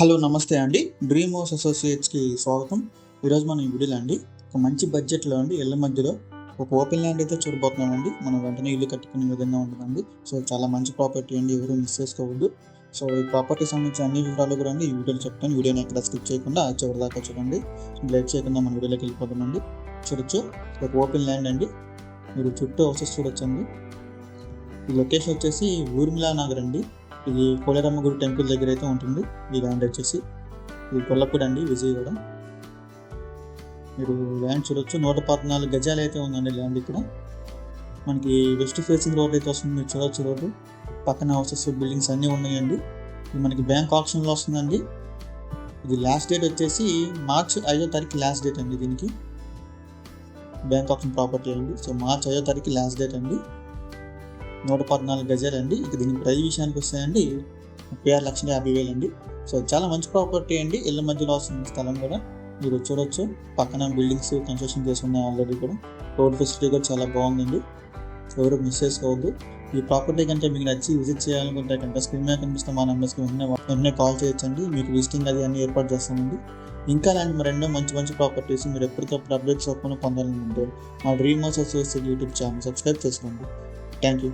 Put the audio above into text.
Hello నమస్తే అండి. Dream house అసోసియేట్స్కి స్వాగతం. ఈరోజు మనం ఈ వీడియోలో అండి ఒక మంచి బడ్జెట్లో అండి ఇళ్ళ మధ్యలో ఒక ఓపెన్ ల్యాండ్ అయితే చూడబోతున్నామండి మనం వెంటనే ఇల్లు కట్టుకునే విధంగా ఉంటుందండి. సో చాలా మంచి ప్రాపర్టీ అండి ఎవరు మిస్ చేసుకోవద్దు. సో ఈ ప్రాపర్టీ సంబంధించిన అన్ని వివరాలు కూడా అండి ఈ వీడియోలో చెప్తాను. వీడియోని ఎక్కడ స్కిప్ చేయకుండా చివరి దాకా చూడండి. లేట్ చేయకుండా మన వీడియోలోకి వెళ్ళిపోతామండి చూడొచ్చు. ఒక ఓపెన్ ల్యాండ్ అండి. మీరు చుట్టూ హౌసెస్ చూడొచ్చండి. ఈ లొకేషన్ వచ్చేసి ఊర్మిళా నగర్ అండి. ఇది కోలేరమ్మ గుడి టెంపుల్ దగ్గర అయితే ఉంటుంది. ఈ ల్యాండ్ వచ్చేసి ఇది కొల్లపూడి అండి విజయవాడ. మీరు ల్యాండ్ చూడొచ్చు. నూట పద్నాలుగు గజాలు అయితే ఉందండి ల్యాండ్ ఇక్కడ. మనకి వెస్ట్ ఫేసింగ్ రోడ్ అయితే వస్తుంది. మీరు చూడొచ్చు రోడ్డు. పక్కన హౌసెస్ బిల్డింగ్స్ అన్నీ ఉన్నాయండి. ఇది మనకి బ్యాంక్ ఆప్షన్లో వస్తుందండి. ఇది లాస్ట్ డేట్ వచ్చేసి మార్చ్ ఐదో తారీఖు లాస్ట్ డేట్ అండి దీనికి. బ్యాంక్ ఆప్షన్ ప్రాపర్టీ అండి. సో మార్చ్ ఐదో తారీఖు లాస్ట్ డేట్ అండి. నూట పద్నాలుగు గజాలు అండి ఇక దీని ప్రైజ్ విషయానికి వస్తాయండి ముప్పై ఆరు లక్షల యాభై వేలు అండి సో చాలా మంచి ప్రాపర్టీ అండి. ఇళ్ళ మధ్యలో వస్తుంది స్థలం కూడా మీరు చూడొచ్చు. పక్కన బిల్డింగ్స్ కన్స్ట్రక్షన్ చేసి ఉన్నాయి ఆల్రెడీ కూడా. రోడ్ ఫెసిలిటీ కూడా చాలా బాగుందండి. ఎవరు మిస్ చేసుకోవద్దు. ఈ ప్రాపర్టీ కంటే మీకు నచ్చి విజిట్ చేయాలనుకుంటే కనుక స్క్రీన్ మీద కనిపిస్తే మా నెంబర్స్కి వెంటనే వెంటనే కాల్ చేయొచ్చండి. మీకు విజిటింగ్ అది అన్ని ఏర్పాటు చేస్తామండి. ఇంకా అలాంటి మరెన్నో మంచి మంచి ప్రాపర్టీస్ మీరు ఎప్పటికప్పుడు అప్డేట్స్ ఒప్పుకొని పొందాలనుకుంటే మా dream house associate YouTube channel subscribe చేసుకోండి. Thank you